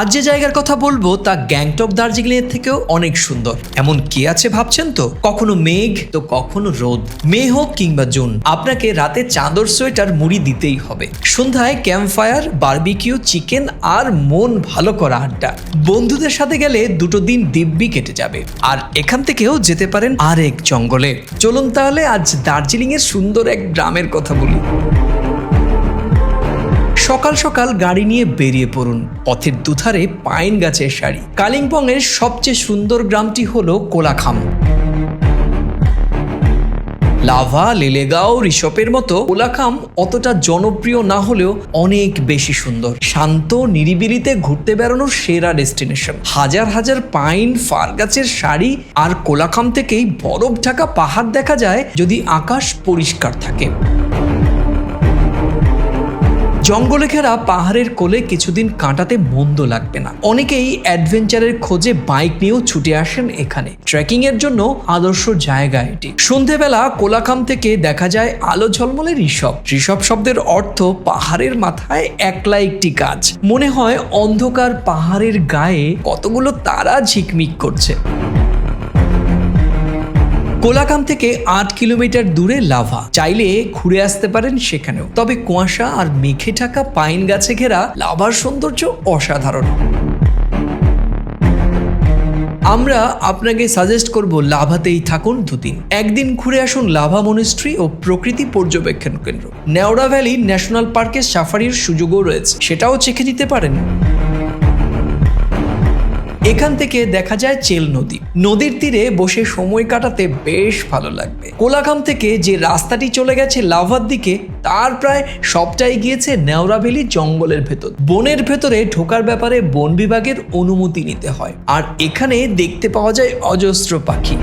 আজ যে জায়গার কথা বলব, তা গ্যাংটক দার্জিলিং এর থেকেও অনেক সুন্দর। এমন কে আছে ভাবছেন তো? কখনো মেঘ, তো কখনো রোদ। মে হোক কিংবা জুন, আপনাকে রাতে চাদর, সোয়েটার, মুড়ি দিতেই হবে। সন্ধ্যায় ক্যাম্পফায়ার, বারবিকিউ, চিকেন আর মন ভালো করা আড্ডা। বন্ধুদের সাথে গেলে দুটো দিন দিব্যি কেটে যাবে। আর এখান থেকেও যেতে পারেন আরেক জঙ্গলে। চলুন তাহলে আজ দার্জিলিং এর সুন্দর এক গ্রামের কথা বলি। সকাল সকাল গাড়ি নিয়ে বেরিয়ে পড়ুন। পথের দুধারে পাইন গাছের সারি কালিম্পং এর সবচেয়ে সুন্দর গ্রামটি হলো কোলাখাম। লাভা, লেলেগাঁও, ঋষপের মতো কোলাখাম অতটা জনপ্রিয় না হলেও অনেক বেশি সুন্দর। শান্ত, নিরিবিলিতে ঘুরতে বেড়ানোর সেরা ডেস্টিনেশন। হাজার হাজার পাইন, ফার গাছের শাড়ি আর কোলাখাম থেকেই বরফ ঢাকা পাহাড় দেখা যায় যদি আকাশ পরিষ্কার থাকে। জঙ্গলে ঘেরা পাহাড়ের কোলে কিছুদিন কাটাতে মন্দ লাগবে না। অনেকেই অ্যাডভেঞ্চারের খোঁজে বাইক নিয়েও ছুটে আসেন এখানে। ট্রেকিং এর জন্য আদর্শ জায়গা এটি। সন্ধেবেলা কোলাখাম থেকে দেখা যায় আলো ঝলমলে ঋষভ। ঋষভ শব্দের অর্থ পাহাড়ের মাথায় একলা একটি গাছ। মনে হয় অন্ধকার পাহাড়ের গায়ে কতগুলো তারা ঝিকমিক করছে। কোলাকাম থেকে আট কিলোমিটার দূরে লাভা। চাইলে ঘুরে আসতে পারেন সেখানেও। তবে কুয়াশা আর মেঘে ঢাকা পাইন গাছে ঘেরা লাভার সৌন্দর্য অসাধারণ। আমরা আপনাকে সাজেস্ট করব লাভাতেই থাকুন দুদিন। একদিন ঘুরে আসুন লাভা মনিস্ট্রি ও প্রকৃতি পর্যবেক্ষণ কেন্দ্র। নেওড়া ভ্যালি ন্যাশনাল পার্কে সাফারির সুযোগও রয়েছে। সেটাও চেখে দিতে পারেন। এখান থেকে দেখা যায় চেল নদী। নদীর তীরে বসে সময় কাটাতে বেশ ভালো লাগবে। কোলাখাম থেকে যে রাস্তাটি চলে গেছে লাভার দিকে, তার প্রায় সবটাই গিয়েছে নেওড়াভেলি জঙ্গলের ভেতর। বনের ভেতরে ঢোকার ব্যাপারে বন বিভাগের অনুমতি নিতে হয়। আর এখানে দেখতে পাওয়া যায় অজস্র পাখি।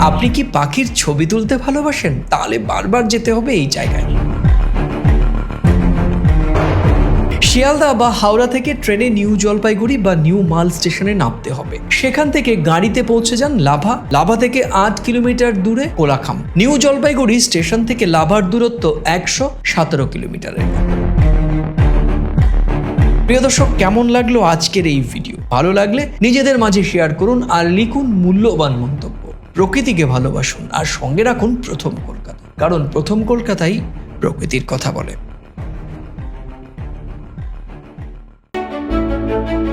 আপনি কি পাখির ছবি তুলতে ভালোবাসেন? তাহলে বারবার যেতে হবে এই জায়গায়। শিয়ালদা বা হাওড়া থেকে ট্রেনে নিউ জলপাইগুড়ি বা নিউ মাল স্টেশনে নামতে হবে। সেখান থেকে গাড়িতে পৌঁছে যান লাভা। লাভা থেকে আট কিলোমিটার দূরে কোলাখাম। নিউ জলপাইগুড়ি স্টেশন থেকে লাভার দূরত্ব একশো সতেরো কিলোমিটারের। প্রিয় দর্শক, কেমন লাগল আজকের এই ভিডিও? ভালো লাগলে নিজেদের মাঝে শেয়ার করুন আর লিখুন মূল্যবান মন্তব্য। প্রকৃতিকে ভালোবাসুন আর সঙ্গে রাখুন প্রথম কলকাতা। কারণ প্রথম কলকাতাই প্রকৃতির কথা বলে। Thank you.